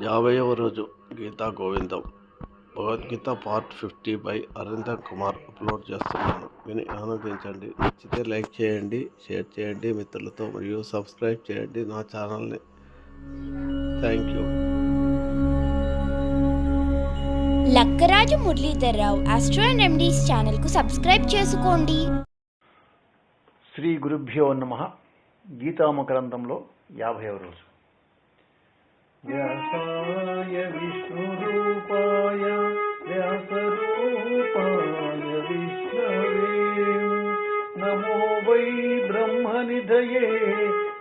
యాభైవ రోజు Geeta Govindam. Bhagavad Gita part fifty by Aravinda Kumar upload చేస్తున్నాను. విని ఆనందించండి. నచ్చితే లైక్ చేయండి షేర్ చేయండి మిత్రులతో మరియు సబ్స్క్రైబ్ చేయండి నా ఛానల్ని. Thank you. Lakkaraju Muralidhar Rao astro and remedies ఛానల్కు సబ్స్క్రైబ్ చేసుకోండి. శ్రీ గురుభ్యో నమ. గీతామకరంతంలో యాభైవ రోజు. వ్యాసాయ విష్ణురూపాయ వ్యాసరూపాయ విష్ణవే నమో వై బ్రహ్మనిధయే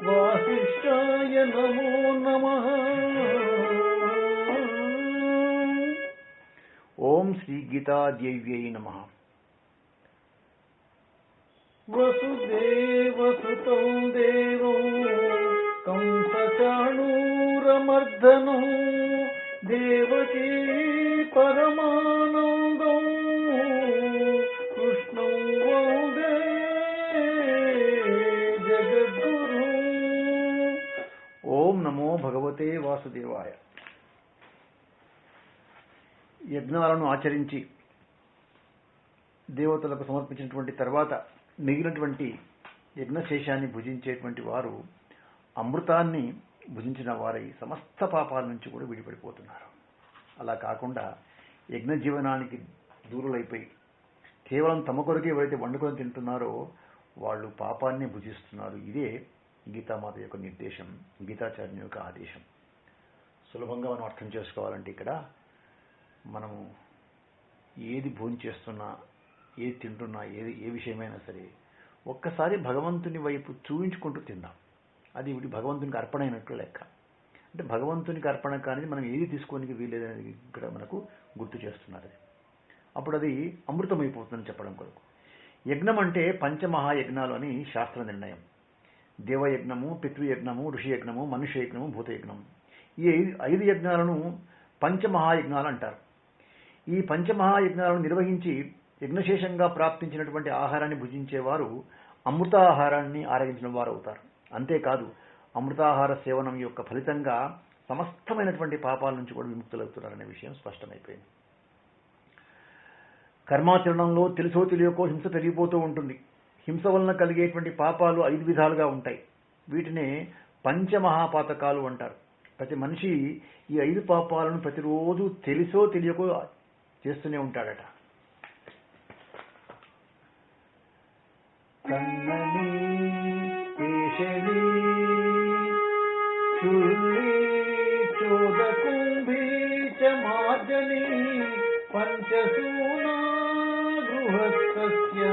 వాసిష్ఠాయ నమో నమ ఓం శ్రీ గీతాదేవ్యై నమః వసుదేవసుతం దేవం పరమర్ధను దేవకీ పరమానందం కృష్ణం వందే జగద్గురు. ఓం నమో భగవతే వాసుదేవాయ. యజ్ఞాలను ఆచరించి దేవతలకు సమర్పించినటువంటి తర్వాత మిగిలినటువంటి యజ్ఞశేషాన్ని భుజించేటువంటి వారు అమృతాన్ని భుజించిన వారై సమస్త పాపాల నుంచి కూడా విడిపడిపోతున్నారు. అలా కాకుండా యజ్ఞ జీవనానికి దూరులైపోయి కేవలం తమ కొరకు ఎవరైతే వండుకొని తింటున్నారో వాళ్ళు పాపాన్ని భుజిస్తున్నారు. ఇదే గీతామాత యొక్క నిర్దేశం గీతాచార్యుని యొక్క ఆదేశం. సులభంగా మనం అర్థం చేసుకోవాలంటే ఇక్కడ మనము ఏది భోంచేస్తున్నా ఏది తింటున్నా ఏది ఏ విషయమైనా సరే ఒక్కసారి భగవంతుని వైపు చూపించుకుంటూ తిందాం. అది ఇప్పుడు భగవంతునికి అర్పణ అయినట్లు లెక్క. అంటే భగవంతునికి అర్పణ కానీ మనం ఏది తీసుకోనికి వీలేదనేది ఇక్కడ మనకు గుర్తు చేస్తున్నారు. అది అప్పుడు అది అమృతమైపోతుందని చెప్పడం కొరకు. యజ్ఞం అంటే పంచమహాయజ్ఞాలు అని శాస్త్ర నిర్ణయం. దేవయజ్ఞము పితృయజ్ఞము ఋషియజ్ఞము మనుష్య యజ్ఞము భూతయజ్ఞము. ఈ ఐదు ఐదు యజ్ఞాలను పంచమహాయజ్ఞాలు అంటారు. ఈ పంచమహాయజ్ఞాలను నిర్వహించి యజ్ఞశేషంగా ప్రాప్తించినటువంటి ఆహారాన్ని భుజించేవారు అమృతాహారాన్ని ఆరగించిన వారు అవుతారు అంతేకాదు అమృతాహార సేవనం యొక్క ఫలితంగా సమస్తమైనటువంటి పాపాల నుంచి కూడా విముక్తులవుతున్నారనే విషయం స్పష్టమైపోయింది. కర్మాచరణంలో తెలుసో తెలియకో హింస పెరిగిపోతూ ఉంటుంది. హింస వలన కలిగేటువంటి పాపాలు ఐదు విధాలుగా ఉంటాయి. వీటినే పంచమహాపాతకాలు అంటారు. ప్రతి మనిషి ఈ ఐదు పాపాలను ప్రతిరోజు తెలిసో తెలియకో చేస్తూనే ఉంటాడట. కన్నని కేశని చుల్లి చోదకుంభీ మార్జని పంచసూనా గృహస్థస్య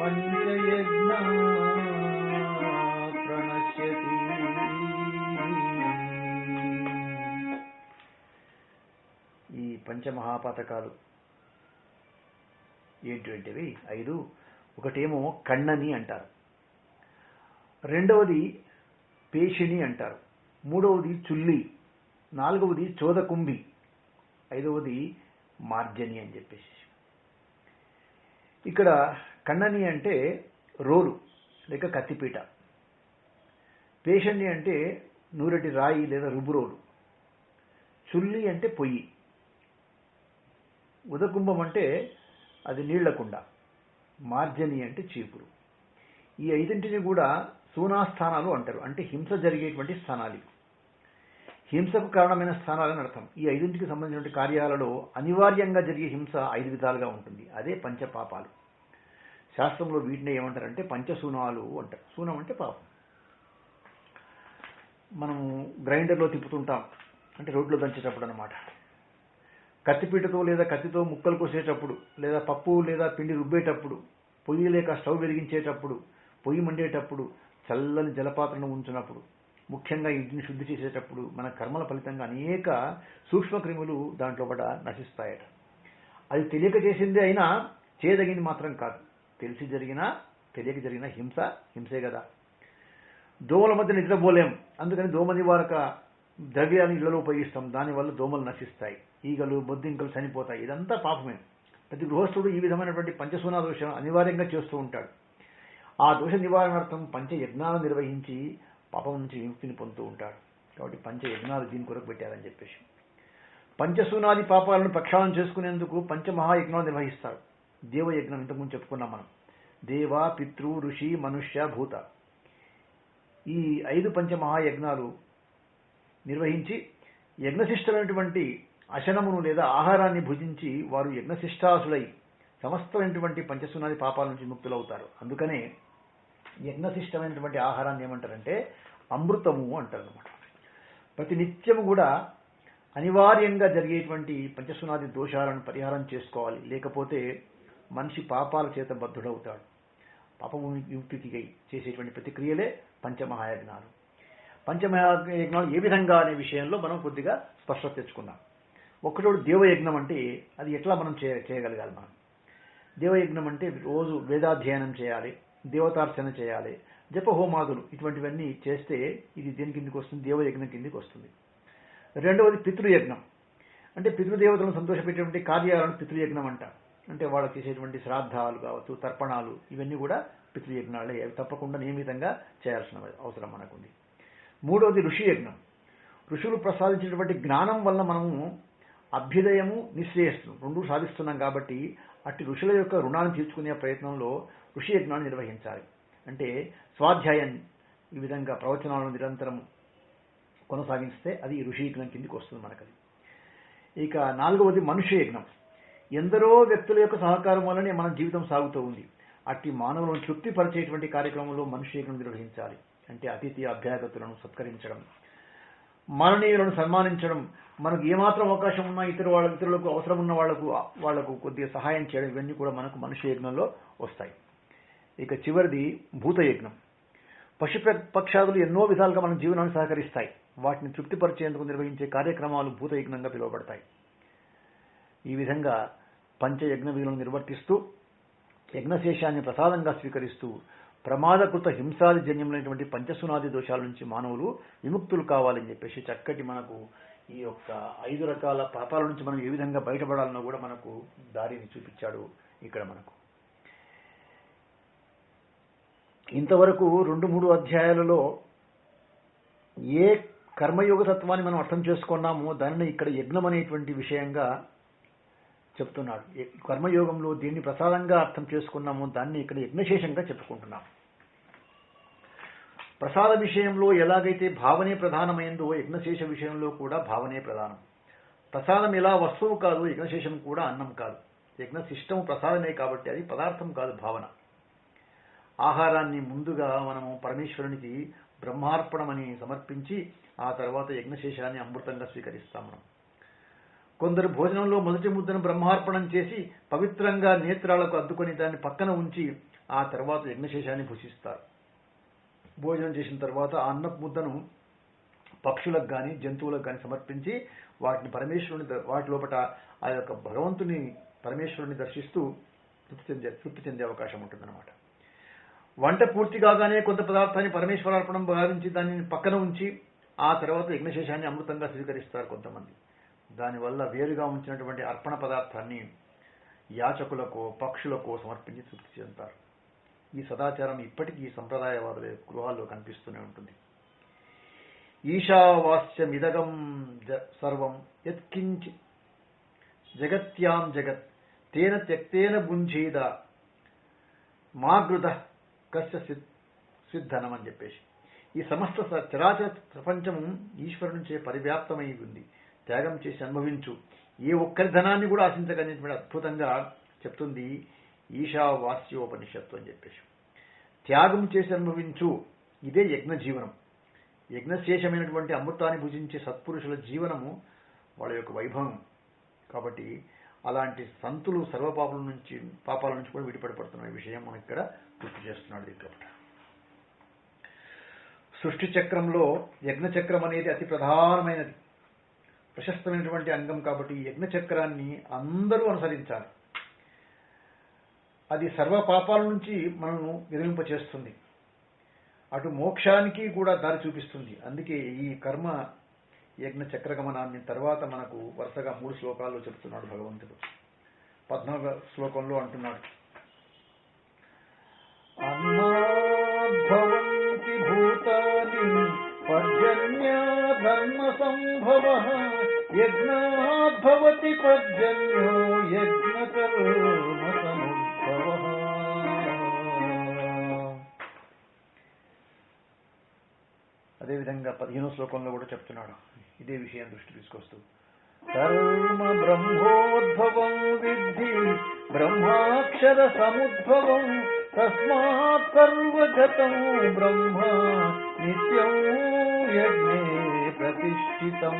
పంచయజ్ఞ ప్రణశ్యతి ఈ పంచమహాపాతకాలు ఏంటివి ఐదు. ఒకటేమో కన్నని అంటారు. రెండవది పేషిణి అంటారు. మూడవది చుల్లి. నాలుగవది చోదకుంభి. ఐదవది మార్జని అని చెప్పేసి. ఇక్కడ కన్నని అంటే రోలు లేక కత్తిపీట. పేషణి అంటే నూరటి రాయి లేదా రుబురోలు చుల్లి అంటే పొయ్యి. ఉదకుంభం అంటే అది నీళ్ళకుండ మార్జని అంటే చీపురు. ఈ ఐదింటిని కూడా సూనాస్థానాలు అంటారు. అంటే హింస జరిగేటువంటి స్థానాలు హింసకు కారణమైన స్థానాలని అర్థం. ఈ ఐదింటికి సంబంధించిన కార్యాలలో అనివార్యంగా జరిగే హింస ఐదు విధాలుగా ఉంటుంది. అదే పంచపాపాలు. శాస్త్రంలో వీటిని ఏమంటారంటే పంచసూనాలు అంటారు. సూనం అంటే పాపం. మనం గ్రైండర్లో తిప్పుతుంటాం. అంటే రోడ్లో దంచేటప్పుడు అనమాట కత్తిపీటతో లేదా కత్తితో ముక్కలు కోసేటప్పుడు లేదా పప్పు లేదా పిండి రుబ్బేటప్పుడు పొయ్యి లేక స్టవ్ వెలిగించేటప్పుడు పొయ్యి మండేటప్పుడు చల్లని జలపాత్రను ఉంచినప్పుడు ముఖ్యంగా ఇంటిని శుద్ధి చేసేటప్పుడు మన కర్మల ఫలితంగా అనేక సూక్ష్మక్రిములు దాంట్లో పడ నశిస్తాయట. అది తెలియక చేసిందే అయినా చేయదగింది మాత్రం కాదు. తెలిసి జరిగినా తెలియక జరిగిన హింస హింసే కదా. దోమల మధ్య నిద్రపోలేం. అందుకని దోమ నివారక ద్రవ్యాన్ని ఇళ్ళలో ఉపయోగిస్తాం. దానివల్ల దోమలు నశిస్తాయి. ఈగలు బొద్దింకలు చనిపోతాయి. ఇదంతా పాపమే. ప్రతి గృహస్థుడు ఈ విధమైనటువంటి పంచసూనా దోషం అనివార్యంగా చేస్తూ ఉంటాడు. ఆ దోష నివారణార్థం పంచయజ్ఞాలు నిర్వహించి పాపం నుంచి విముక్తిని పొందుతూ ఉంటాడు. కాబట్టి పంచ యజ్ఞాలు దీని కొరకు పెట్టారని చెప్పేసి. పంచసూనాది పాపాలను ప్రక్షాళన చేసుకునేందుకు పంచమహాయజ్ఞాలు నిర్వహిస్తారు. దేవయజ్ఞం ఇంతకుముందు చెప్పుకున్నాం మనం. దేవ పితృ ఋషి మనుష్య భూత. ఈ ఐదు పంచమహాయజ్ఞాలు నిర్వహించి యజ్ఞశిష్టమైనటువంటి అశనమును లేదా ఆహారాన్ని భుజించి వారు యజ్ఞశిష్టాసులై సమస్తమైనటువంటి పంచసునాది పాపాల నుంచి ముక్తులవుతారు అందుకనే యజ్ఞశిష్టమైనటువంటి ఆహారాన్ని ఏమంటారంటే అమృతము అంటారు అనమాట ప్రతి నిత్యము కూడా అనివార్యంగా జరిగేటువంటి పంచసునాది దోషాలను పరిహారం చేసుకోవాలి. లేకపోతే మనిషి పాపాల చేత బద్ధుడవుతాడు. పాపము యుక్తికి చేసేటువంటి ప్రతిక్రియలే పంచమహాయజ్ఞాలు. పంచమహాయజ్ఞాలు ఏ విధంగా అనే విషయంలో మనం కొద్దిగా స్పష్టత తెచ్చుకున్నాం ఒకటోడు దేవయజ్ఞం అంటే అది ఎట్లా మనం చేయ చేయగలగాలి మనం? దేవయజ్ఞం అంటే రోజు వేదాధ్యయనం చేయాలి. దేవతార్చన చేయాలి. జపహోమాదులు ఇటువంటివన్నీ చేస్తే ఇది దేని కిందికి వస్తుంది? దేవయజ్ఞం కిందికి వస్తుంది. రెండవది పితృయజ్ఞం. అంటే పితృదేవతలను సంతోషపెట్టేటువంటి కార్యాలను పితృయజ్ఞం అంట. అంటే వాళ్ళకి చేసేటువంటి శ్రాద్ధాలు కావచ్చు తర్పణాలు ఇవన్నీ కూడా పితృయజ్ఞాలే. అవి తప్పకుండా నియమితంగా చేయాల్సిన అవసరం మనకుంది. మూడవది ఋషి యజ్ఞం ఋషులు ప్రసాదించినటువంటి జ్ఞానం వల్ల మనము అభ్యుదయము నిశ్రేయస్సు రెండు సాధిస్తున్నాం కాబట్టి అట్టి ఋషుల యొక్క రుణాన్ని తీర్చుకునే ప్రయత్నంలో ఋషి యజ్ఞాన్ని నిర్వహించాలి. అంటే స్వాధ్యాయం ఈ విధంగా ప్రవచనాలను నిరంతరం కొనసాగిస్తే అది ఋషి యజ్ఞం కిందికి వస్తుంది మనకది. ఇక నాలుగవది మనుష్య యజ్ఞం. ఎందరో వ్యక్తుల యొక్క సహకారం వల్లనే మన జీవితం సాగుతూ ఉంది. అట్టి మానవులను తృప్తిపరిచేటువంటి కార్యక్రమంలో మనుష్య యజ్ఞం నిర్వహించాలి. అంటే అతిథి అభ్యాగతులను సత్కరించడం మరణీయులను సన్మానించడం మనకు ఏమాత్రం అవకాశం ఉన్నా ఇతర వాళ్ళ ఇతరులకు అవసరం ఉన్న వాళ్ళకు వాళ్ళకు కొద్దిగా సహాయం చేయడం ఇవన్నీ కూడా మనకు మనుష్య యజ్ఞంలో వస్తాయి. ఇక చివరిది భూతయజ్ఞం. పశు పక్షాదులు ఎన్నో విధాలుగా మన జీవనాన్ని సహకరిస్తాయి. వాటిని తృప్తిపరిచేందుకు నిర్వహించే కార్యక్రమాలు భూత యజ్ఞంగా పిలువబడతాయి. ఈ విధంగా పంచయజ్ఞ విధులను నిర్వర్తిస్తూ యజ్ఞశేషాన్ని ప్రసాదంగా స్వీకరిస్తూ ప్రమాదకృత హింసాది జన్యములైనటువంటి పంచసునాది దోషాల నుంచి మానవులు విముక్తులు కావాలని చెప్పేసి చక్కటి మనకు ఈ యొక్క ఐదు రకాల పాపాల నుంచి మనం ఏ విధంగా బయటపడాలనో కూడా మనకు దారిని చూపించాడు ఇక్కడ మనకు. ఇంతవరకు రెండు మూడు అధ్యాయాలలో ఏ కర్మయోగ తత్వాన్ని మనం అర్థం చేసుకున్నామో దానిని ఇక్కడ యజ్ఞం అనేటువంటి విషయంగా చెప్తున్నాడు. కర్మయోగంలో దీన్ని ప్రసాదంగా అర్థం చేసుకున్నామో దాన్ని ఇక్కడ యజ్ఞశేషంగా చెప్పుకుంటున్నాం. ప్రసాద విషయంలో ఎలాగైతే భావనే ప్రధానమైందో యజ్ఞశేష విషయంలో కూడా భావనే ప్రధానం. ప్రసాదం ఎలా వస్తువు కాదు యజ్ఞశేషం కూడా అన్నం కాదు. యజ్ఞ సిస్టము ప్రసాదమే కాబట్టి అది పదార్థం కాదు భావన. ఆహారాన్ని ముందుగా మనము పరమేశ్వరునికి బ్రహ్మార్పణమని సమర్పించి ఆ తర్వాత యజ్ఞశేషాన్ని అమృతంగా స్వీకరిస్తాం మనం కొందరు భోజనంలో మొదటి ముద్దను బ్రహ్మార్పణం చేసి పవిత్రంగా నేత్రాలకు అద్దుకొని దాన్ని పక్కన ఉంచి ఆ తర్వాత యజ్ఞశేషాన్ని భుషిస్తారు భోజనం చేసిన తర్వాత ఆ అన్నపు ముద్దను పక్షులకు కానీ జంతువులకు కానీ సమర్పించి వాటిని పరమేశ్వరుని వాటి లోపల ఆ యొక్క భగవంతుని పరమేశ్వరుని దర్శిస్తూ తృప్తి చెందే తృప్తి చెందే అవకాశం ఉంటుందన్నమాట. వంట పూర్తి కాగానే కొంత పదార్థాన్ని పరమేశ్వరార్పణం భావించి దానిని పక్కన ఉంచి ఆ తర్వాత యజ్ఞశేషాన్ని అమృతంగా స్వీకరిస్తారు కొంతమంది. దానివల్ల వేరుగా ఉంచినటువంటి అర్పణ పదార్థాన్ని యాచకులకో పక్షులకో సమర్పించి తృప్తి చెందుతారు. ఈ సదాచారం ఇప్పటికీ ఈ సంప్రదాయవాదుల గృహాల్లో కనిపిస్తూనే ఉంటుంది. ఈశావాస్యమిదగం జ- సర్వం యత్కించి జగత్యాం జగత్ తేన త్యక్తేన భుంజీద మాగృత కస్య సిద్- సిద్ధనం అని చెప్పేసి. ఈ సమస్త చరాచర ప్రపంచము ఈశ్వరు నుంచే పరివ్యాప్తమై ఉంది. త్యాగం చేసి అనుభవించు. ఏ ఒక్కరి ధనాన్ని కూడా ఆశించగలిగినటువంటి అద్భుతంగా చెప్తుంది ఈశావాస్యోపనిషత్తు అని చెప్పేసి. త్యాగం చేసి అనుభవించు. ఇదే యజ్ఞ జీవనం యజ్ఞశేషమైనటువంటి అమృతాన్ని భుజించే సత్పురుషుల జీవనము వాళ్ళ యొక్క వైభవం. కాబట్టి అలాంటి సంతులు సర్వపాపాల నుంచి పాపాల నుంచి కూడా విడిపడపడుతున్న విషయం మనకి ఇక్కడ గుర్తు చేస్తున్నాడు దీంట్లో సృష్టి చక్రంలో యజ్ఞ చక్రం అనేది అతి ప్రధానమైనది. ప్రశస్తమైనటువంటి అంగం కాబట్టి ఈ యజ్ఞ చక్రాన్ని అందరూ అనుసరించాలి. అది సర్వ పాపాల నుంచి మనను విరమింపచేస్తుంది. అటు మోక్షానికి కూడా దారి చూపిస్తుంది. అందుకే ఈ కర్మ యజ్ఞ చక్రగమనాన్ని తర్వాత మనకు వరుసగా మూడు శ్లోకాల్లో చెప్తున్నాడు భగవంతుడు. పద్నాలుగో శ్లోకంలో అంటున్నాడు. అన్నాద్భవంతి భూతాని పర్జన్యా ధర్మ సంభవ యజ్ఞాద్భవతి పర్జన్యో యజ్ఞ కర్మ సముద్భవ అదేవిధంగా పదిహేనో శ్లోకంలో కూడా చెప్తున్నాడు. ఇదే విషయం దృష్టి తీసుకొస్తూ. కర్మ బ్రహ్మోద్భవం విద్ధి బ్రహ్మాక్షర సముద్భవం తస్మాత్ సర్వగతం బ్రహ్మ నిత్యం యజ్ఞే ప్రతిష్ఠితం.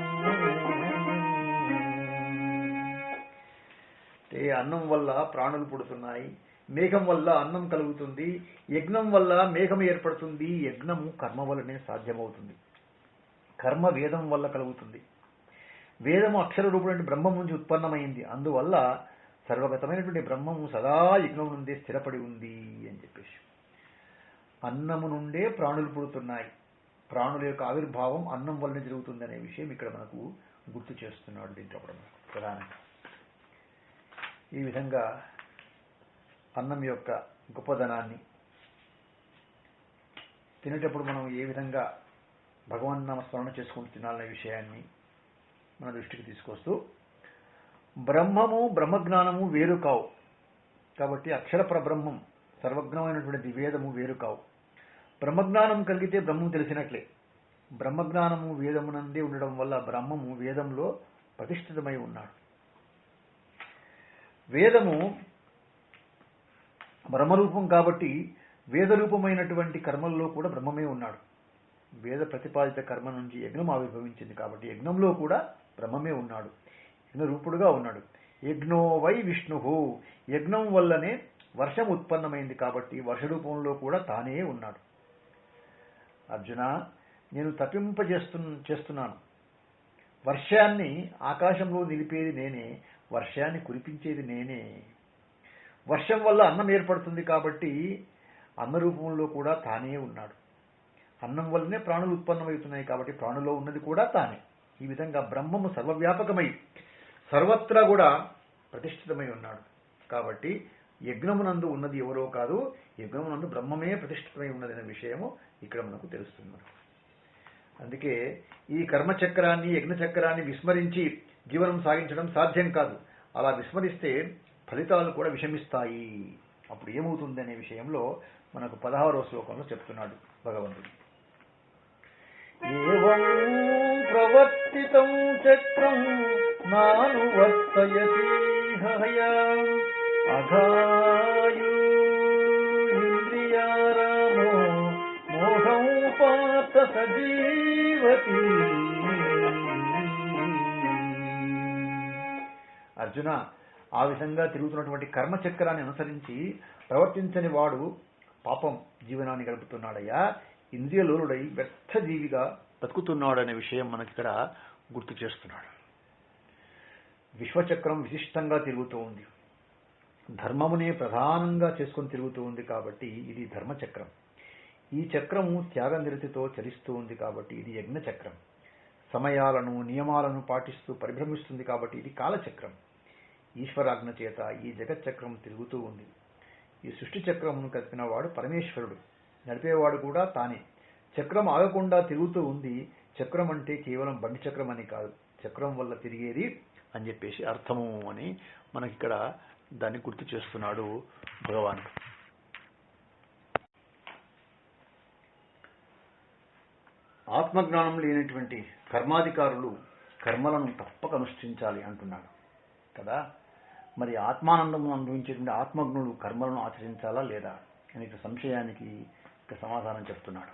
అన్నం వల్ల ప్రాణులు పుడుతున్నాయి మేఘం వల్ల అన్నం కలుగుతుంది యజ్ఞం వల్ల మేఘం ఏర్పడుతుంది యజ్ఞము కర్మ వల్లనే సాధ్యమవుతుంది. కర్మ వేదం వల్ల కలుగుతుంది. వేదము అక్షర రూపమైన బ్రహ్మం నుంచి ఉత్పన్నమైంది. అందువల్ల సర్వగతమైనటువంటి బ్రహ్మము సదా యజ్ఞం నుండే స్థిరపడి ఉంది అని చెప్పేసి. అన్నము నుండే ప్రాణులు పుడుతున్నాయి. ప్రాణుల యొక్క ఆవిర్భావం అన్నం వల్లనే జరుగుతుంది అనే విషయం ఇక్కడ మనకు గుర్తు చేస్తున్నాడు దీంట్లో కూడా మనకు ప్రధానంగా. ఈ విధంగా అన్నం యొక్క గొప్పదనాన్ని తినేటప్పుడు మనం ఏ విధంగా భగవాన్ నామ స్మరణ చేసుకుంటూ తినాలనే విషయాన్ని మన దృష్టికి తీసుకొస్తూ బ్రహ్మము బ్రహ్మజ్ఞానము వేరు కావు. కాబట్టి అక్షర పరబ్రహ్మం సర్వజ్ఞమైనటువంటి వేదము వేరు కావు. బ్రహ్మజ్ఞానం కలిగితే బ్రహ్మం తెలిసినట్లే. బ్రహ్మజ్ఞానము వేదమునందే ఉండడం వల్ల బ్రహ్మము వేదంలో ప్రతిష్ఠితమై ఉన్నాడు. వేదము బ్రహ్మరూపం కాబట్టి వేదరూపమైనటువంటి కర్మల్లో కూడా బ్రహ్మమే ఉన్నాడు. వేద ప్రతిపాదిత కర్మ నుంచి యజ్ఞం ఆవిర్భవించింది కాబట్టి యజ్ఞంలో కూడా బ్రహ్మమే ఉన్నాడు. యజ్ఞరూపుడుగా ఉన్నాడు. యజ్ఞో వై విష్ణు. యజ్ఞం వల్లనే వర్షం ఉత్పన్నమైంది కాబట్టి వర్ష రూపంలో కూడా తానే ఉన్నాడు. అర్జున నేను తప్పింపజేస్తు చేస్తున్నాను. వర్షాన్ని ఆకాశంలో నిలిపేది నేనే వర్షాన్ని కురిపించేది నేనే. వర్షం వల్ల అన్నం ఏర్పడుతుంది కాబట్టి అన్న రూపంలో కూడా తానే ఉన్నాడు. అన్నం వల్లనే ప్రాణులు ఉత్పన్నమవుతున్నాయి కాబట్టి ప్రాణులో ఉన్నది కూడా తానే. ఈ విధంగా బ్రహ్మము సర్వవ్యాపకమై సర్వత్రా కూడా ప్రతిష్ఠితమై ఉన్నాడు. కాబట్టి యజ్ఞమునందు ఉన్నది ఎవరో కాదు యజ్ఞమునందు బ్రహ్మమే ప్రతిష్ఠితమై ఉన్నదనే విషయము ఇక్కడ మనకు తెలుస్తుంది అందుకే ఈ కర్మచక్రాన్ని యజ్ఞచక్రాన్ని విస్మరించి జీవనం సాగించడం సాధ్యం కాదు. అలా విస్మరిస్తే ఫలితాలు కూడా విషమిస్తాయి. అప్పుడు ఏమవుతుంది అనే విషయంలో మనకు పదహారో శ్లోకంలో చెప్తున్నాడు భగవంతుడు. ఏవం ప్రవర్తితం చక్రం నాను వర్తయతి అఘాయు ఇంద్రియారామో మోహం పాత సజీవతి. అర్జున ఆ విధంగా తిరుగుతున్నటువంటి కర్మచక్రాన్ని అనుసరించి ప్రవర్తించని వాడు పాపం జీవనాన్ని గడుపుతున్నాడయ్యా. ఇంద్రియలోనుడై వ్యర్థ జీవిగా బతుకుతున్నాడనే విషయం మనకిక్కడ గుర్తు చేస్తున్నాడు. విశ్వచక్రం విశిష్టంగా తిరుగుతూ ఉంది. ధర్మమునే ప్రధానంగా చేసుకొని తిరుగుతూ ఉంది కాబట్టి ఇది ధర్మచక్రం. ఈ చక్రము త్యాగ నిరతితో చలిస్తూ ఉంది కాబట్టి ఇది యజ్ఞ చక్రం సమయాలను నియమాలను పాటిస్తూ పరిభ్రమిస్తుంది కాబట్టి ఇది కాలచక్రం. ఈశ్వరాజ్ఞ చేత ఈ జగచ్చక్రం తిరుగుతూ ఉంది. ఈ సృష్టి చక్రమును కలిపినవాడు పరమేశ్వరుడు. నడిపేవాడు కూడా తానే. చక్రం ఆగకుండా తిరుగుతూ ఉంది. చక్రం అంటే కేవలం బండి చక్రం అని కాదు. చక్రం వల్ల తిరిగేది అని చెప్పేసి అర్థము అని మనకిక్కడ దాన్ని గుర్తు చేస్తున్నాడు భగవానుడు ఆత్మజ్ఞానం లేనటువంటి కర్మాధికారులు కర్మలను తప్పక అనుష్ఠించాలి అంటున్నాడు. కదా? మరి ఆత్మానందము అనుభవించేటువంటి ఆత్మజ్ఞులు కర్మలను ఆచరించాలా లేదా? అనే సంశయానికి ఇక సమాధానం చెప్తున్నాడు.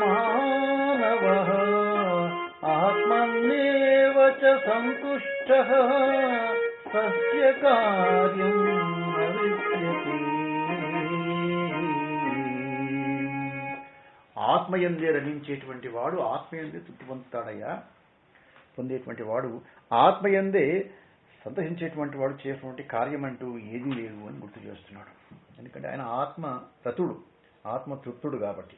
మానవ ఆత్మన్యేవ చ సంతుష్టః తస్య కార్యం న విద్యతే ఆత్మయందే రమించేటువంటి వాడు ఆత్మయందే తృప్తి పొందుతాడయ్యా పొందేటువంటి వాడు ఆత్మయందే సంతోషించేటువంటి వాడు చేసినటువంటి కార్యం అంటూ ఏదీ లేదు అని గుర్తు చేస్తున్నాడు. ఎందుకంటే ఆయన ఆత్మ రతుడు ఆత్మ తృప్తుడు కాబట్టి.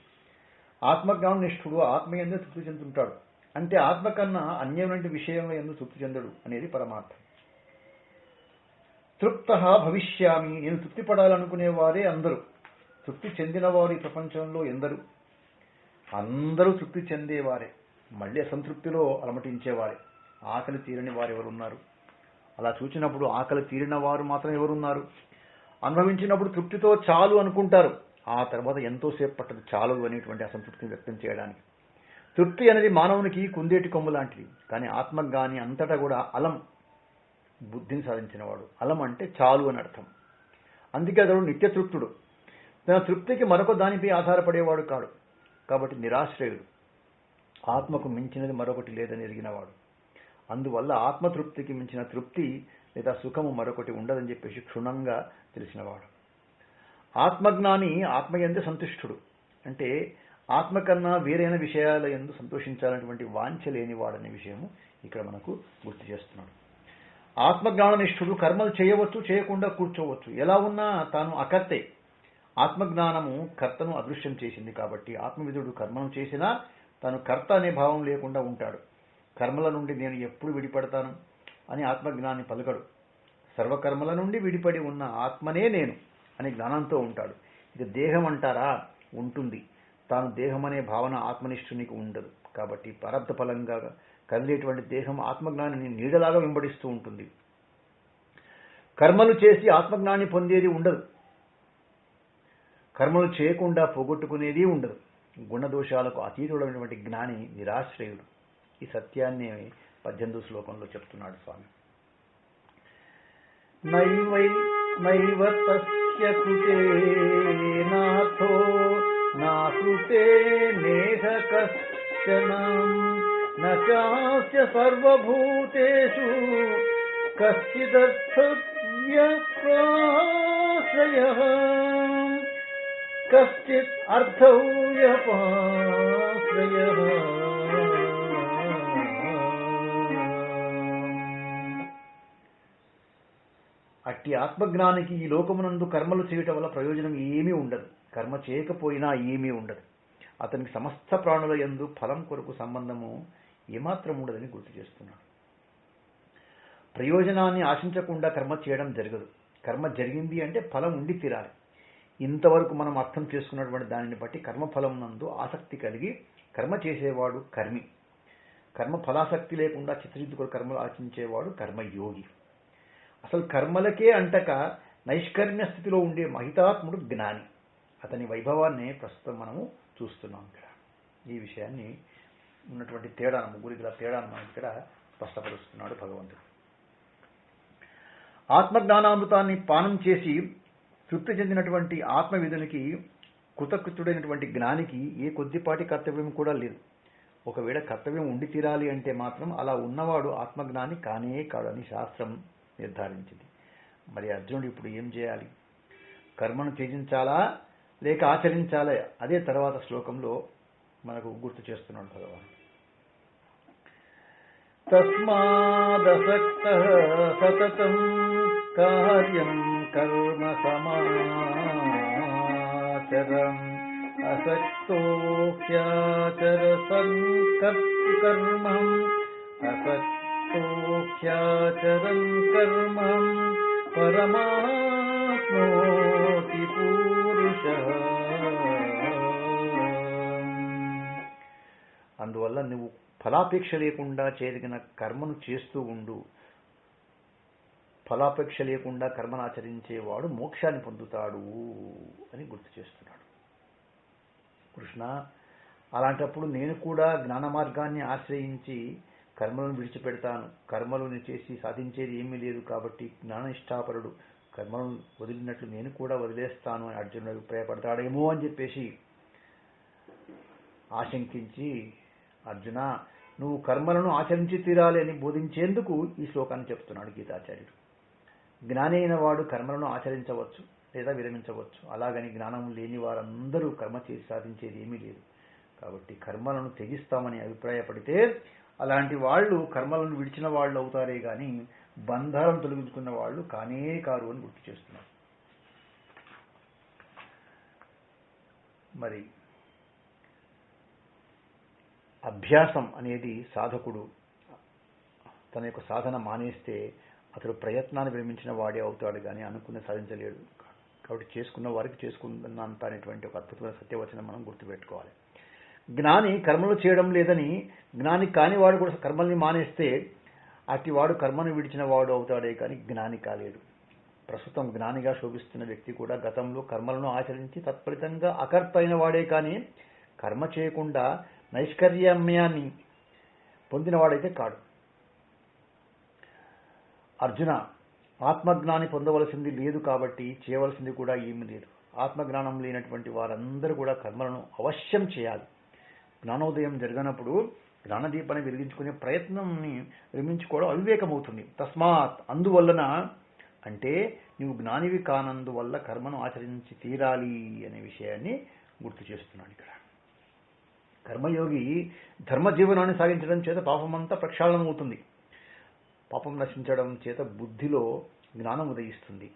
ఆత్మజ్ఞాన నిష్ఠుడు ఆత్మయందే తృప్తి చెందుతుంటాడు. అంటే ఆత్మ కన్నా అన్యమైన విషయంలో ఎందుకు తృప్తి చెందడు అనేది పరమార్థం. తృప్త భవిష్యామి. నేను తృప్తి పడాలనుకునే వారే అందరూ. తృప్తి చెందిన వారు ఈ ప్రపంచంలో ఎందరు? అందరూ తృప్తి చెందేవారే మళ్ళీ అసంతృప్తిలో అలమటించేవారే. ఆకలి తీరని వారు ఎవరున్నారు అలా చూచినప్పుడు ఆకలి తీరిన వారు మాత్రం ఎవరున్నారు? అనుభవించినప్పుడు తృప్తితో చాలు అనుకుంటారు. ఆ తర్వాత ఎంతోసేపు పట్టదు చాలు అనేటువంటి అసంతృప్తిని వ్యక్తం చేయడానికి. తృప్తి అనేది మానవునికి కుందేటి కొమ్ము లాంటిది. కానీ ఆత్మజ్ఞాని అంతటా కూడా అలం బుద్ధిని సాధించినవాడు. అలం అంటే చాలు అని అర్థం. అందుకే అతడు నిత్య తృప్తుడు తన తృప్తికి మరొక దానిపై ఆధారపడేవాడు కాడు. కాబట్టి నిరాశ్రయుడు. ఆత్మకు మించినది మరొకటి లేదని ఎరిగినవాడు. అందువల్ల ఆత్మతృప్తికి మించిన తృప్తి లేదా సుఖము మరొకటి ఉండదని చెప్పేసి క్షుణ్ణంగా తెలిసినవాడు. ఆత్మజ్ఞాని ఆత్మయందు సంతుష్టుడు. అంటే ఆత్మ కన్నా వేరైన విషయాల ఎందు సంతోషించాలనేటువంటి వాంఛ లేనివాడనే విషయము ఇక్కడ మనకు గుర్తు చేస్తున్నాడు. ఆత్మజ్ఞాననిష్ఠుడు కర్మలు చేయవచ్చు చేయకుండా కూర్చోవచ్చు. ఎలా ఉన్నా తాను అకర్తే. ఆత్మజ్ఞానము కర్తను అదృశ్యం చేసింది కాబట్టి ఆత్మవిధుడు కర్మను చేసినా తాను కర్త అనే భావం లేకుండా ఉంటాడు. కర్మల నుండి నేను ఎప్పుడు విడిపడతాను అని ఆత్మజ్ఞాని పలుకడు. సర్వకర్మల నుండి విడిపడి ఉన్న ఆత్మనే నేను అని జ్ఞానంతో ఉంటాడు. ఇది దేహం అంటారా ఉంటుంది. తాను దేహం అనే భావన ఆత్మనిష్ఠునికి ఉండదు. కాబట్టి పరబ్ధ ఫలంగా కదిలేటువంటి దేహం ఆత్మజ్ఞానిని నీడలాగా వెంబడిస్తూ ఉంటుంది. కర్మలు చేసి ఆత్మజ్ఞాని పొందేది ఉండదు. కర్మలు చేయకుండా పోగొట్టుకునేది ఉండదు. గుణదోషాలకు అతీతుడైనటువంటి జ్ఞాని నిరాశ్రయుడు. ఈ సత్యాన్ని పద్దెనిమిది శ్లోకంలో చెప్తున్నాడు స్వామి. నైవై నైవ తస్య కృతే నాథో నాకృతే నేహ కశ్చన నాస్య సర్వభూతేషు కశ్చిదర్థవ్యపాశ్రయ కశ్చిత్ అర్థవ్యపాశ్రయ అట్టి ఆత్మజ్ఞానికి ఈ లోకమునందు కర్మలు చేయటం వల్ల ప్రయోజనం ఏమీ ఉండదు. కర్మ చేయకపోయినా ఏమీ ఉండదు. అతనికి సమస్త ప్రాణుల యందు ఫలం కొరకు సంబంధము ఏమాత్రం ఉండదని గుర్తు చేస్తున్నాడు. ప్రయోజనాన్ని ఆశించకుండా కర్మ చేయడం జరగదు. కర్మ జరిగింది అంటే ఫలం ఉండి తీరాలి. ఇంతవరకు మనం అర్థం చేసుకున్నటువంటి దానిని బట్టి కర్మఫలం నందు ఆసక్తి కలిగి కర్మ చేసేవాడు కర్మి. కర్మ ఫలాసక్తి లేకుండా చిత్తశుద్ధి కర్మలు ఆచరించేవాడు కర్మయోగి. అసలు కర్మలకే అంటక నైష్కర్మ్య స్థితిలో ఉండే మహితాత్ముడు జ్ఞాని. అతని వైభవాన్ని ప్రస్తుతం మనము చూస్తున్నాం ఇక్కడ. ఈ విషయాన్ని ఉన్నటువంటి తేడా ముగ్గురి గల తేడాను మనం ఇక్కడ స్పష్టపరుస్తున్నాడు భగవంతుడు. ఆత్మజ్ఞానామృతాన్ని పానం చేసి తృప్తి చెందినటువంటి ఆత్మవిధునికి కృతకృతుడైనటువంటి జ్ఞానికి ఏ కొద్దిపాటి కర్తవ్యం కూడా లేదు. ఒకవేళ కర్తవ్యం ఉండి తీరాలి అంటే మాత్రం అలా ఉన్నవాడు ఆత్మజ్ఞాని కానే కాడని శాస్త్రం నిర్ధారించింది. మరి అర్జునుడు ఇప్పుడు ఏం చేయాలి? కర్మను త్యజించాలా? లేక ఆచరించాలా? అదే తర్వాత శ్లోకంలో మనకు గుర్తు చేస్తున్నాడు భగవాన్ తస్మాదసక్త సతతం కార్యం కర్మ సమాచరం అసక్తోఖ్యాచర సంకర్తి కర్మం అసక్తోఖ్యాచరం కర్మం పరమాత్మోతి పురుష అందువల్ల నువ్వు ఫలాపేక్ష లేకుండా చేరిగిన కర్మను చేస్తూ ఉండు. ఫలాపేక్ష లేకుండా కర్మను ఆచరించేవాడు మోక్షాన్ని పొందుతాడు అని గుర్తు చేస్తున్నాడు. కృష్ణ అలాంటప్పుడు నేను కూడా జ్ఞాన మార్గాన్ని ఆశ్రయించి కర్మలను విడిచిపెడతాను. కర్మలను చేసి సాధించేది ఏమీ లేదు కాబట్టి జ్ఞాననిష్టాపరుడు కర్మలను వదిలినట్లు నేను కూడా వదిలేస్తాను అని అర్జునుడు అభిప్రాయపడతాడేమో అని చెప్పేసి ఆశంకించి అర్జున నువ్వు కర్మలను ఆచరించి తీరాలి అని బోధించేందుకు ఈ శ్లోకాన్ని చెప్తున్నాడు గీతాచార్యుడు. జ్ఞాని అయిన వాడు కర్మలను ఆచరించవచ్చు లేదా విరమించవచ్చు. అలాగని జ్ఞానం లేని వారందరూ కర్మ చేసి సాధించేది ఏమీ లేదు. కాబట్టి కర్మలను త్యజిస్తామని అభిప్రాయపడితే అలాంటి వాళ్ళు కర్మలను విడిచిన వాళ్ళు అవుతారే కానీ బంధాలను తొలగించుకున్న వాళ్ళు కానే కారు అని గుర్తు చేస్తున్నారు. మరి అభ్యాసం అనేది సాధకుడు తన యొక్క సాధన మానేస్తే అతడు ప్రయత్నాన్ని విరమించిన వాడే అవుతాడు కానీ అనుకున్న సాధించలేడు. కాబట్టి చేసుకున్న వారికి చేసుకున్నంత అనేటువంటి ఒక అద్భుతమైన సత్యవచనం మనం గుర్తుపెట్టుకోవాలి. జ్ఞాని కర్మలు చేయడం లేదని జ్ఞాని కానివాడు కూడా కర్మల్ని మానేస్తే అట్టి వాడు కర్మను విడిచిన వాడు అవుతాడే కానీ జ్ఞాని కాలేడు. ప్రస్తుతం జ్ఞానిగా శోభిస్తున్న వ్యక్తి కూడా గతంలో కర్మలను ఆచరించి తత్ఫలితంగా అకర్త అయిన వాడే కానీ కర్మ చేయకుండా నైష్కర్యమ్యాన్ని పొందినవాడైతే కాడు. అర్జున ఆత్మజ్ఞాని పొందవలసింది లేదు కాబట్టి చేయవలసింది కూడా ఏమీ లేదు. ఆత్మజ్ఞానం లేనటువంటి వారందరూ కూడా కర్మలను అవశ్యం చేయాలి. జ్ఞానోదయం జరగనప్పుడు జ్ఞానదీపాన్ని వెలిగించుకునే ప్రయత్నంని విరమించుకోవడం అవివేకమవుతుంది. తస్మాత్ అందువలన అంటే నువ్వు జ్ఞానివి కానందువల్ల కర్మను ఆచరించి తీరాలి అనే విషయాన్ని గుర్తు చేస్తున్నాడు ఇక్కడ. కర్మయోగి ధర్మ జీవనాన్ని సాగించడం చేత పాపమంతా ప్రక్షాళనం అవుతుంది పాపం నశించడం చేత బుద్ధిలో జ్ఞానం ఉదయిస్తుంది.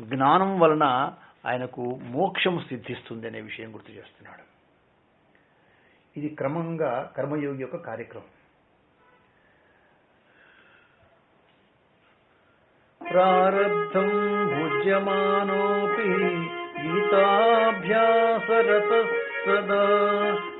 జ్ఞానం వలన ఆయనకు మోక్షం సిద్ధిస్తుంది అనే విషయం గుర్తు చేస్తున్నాడు. ఇది క్రమంగా కర్మయోగి యొక్క కార్యక్రమం. ప్రారబ్ధం భుజ్యమానోపి గీతాభ్యాసరత సదా